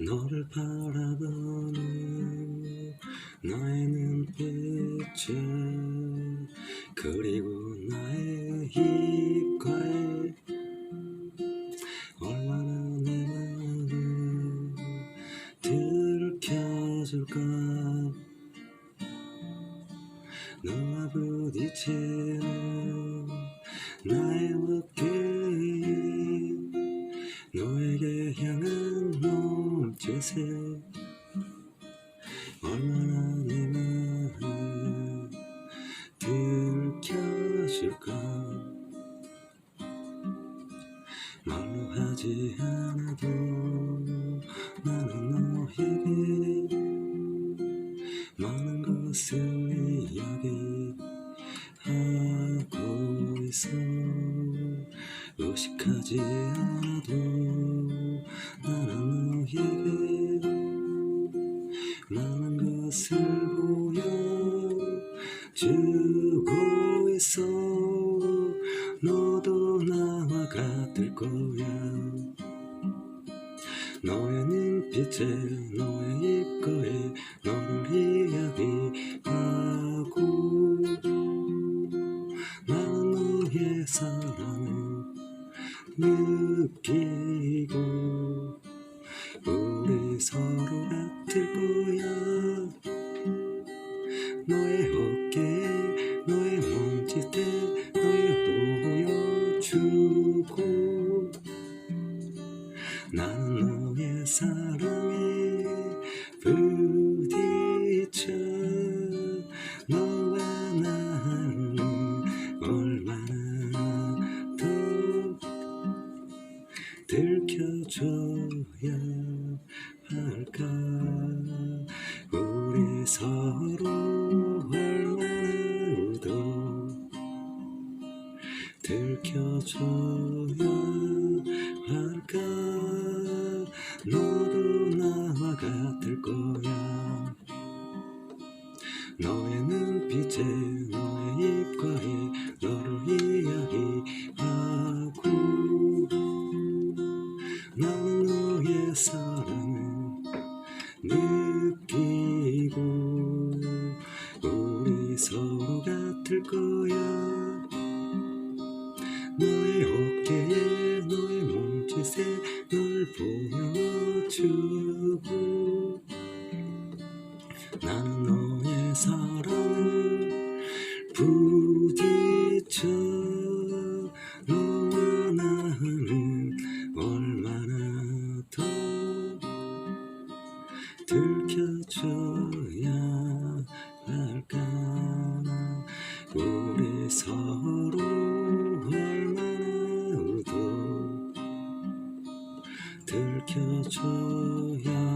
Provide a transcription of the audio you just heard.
너를 바라보는 나의 눈빛에 그리고 나의 입가에 얼마나 내 마음을 들켜줄까. 너와 부딪히는 나의 어깨에 너에게 향한 몸짓에 얼마나 내 마음 들켜줄까. 말로 하지 않아도 나는 너에게 많은 것을 이야기하고 있어. 의식하지 않아도 나는 너에게 많은 것을 보여주고 있어 너도 나와 같을 거야. 너의 눈빛에 너의 입가에 너를 이야기하고 나는 너의 사랑을 느끼고 우리 서로 같을 거야. 너의 어깨에 너의 몸짓에 너의 보여주고. 나는 너의 사랑에 들켜줘야 할까? 우리 서로 얼마나 우도 들켜줘야 할까? 너도 나와 같을 거야. 너의 눈빛에 너의 입가에 느끼고 우리 서로 같을 거야. 너의 어깨에 너의 몸짓에 널 보여주고 나는 너의 사랑을 서로 얼마나 우도 들켜줘야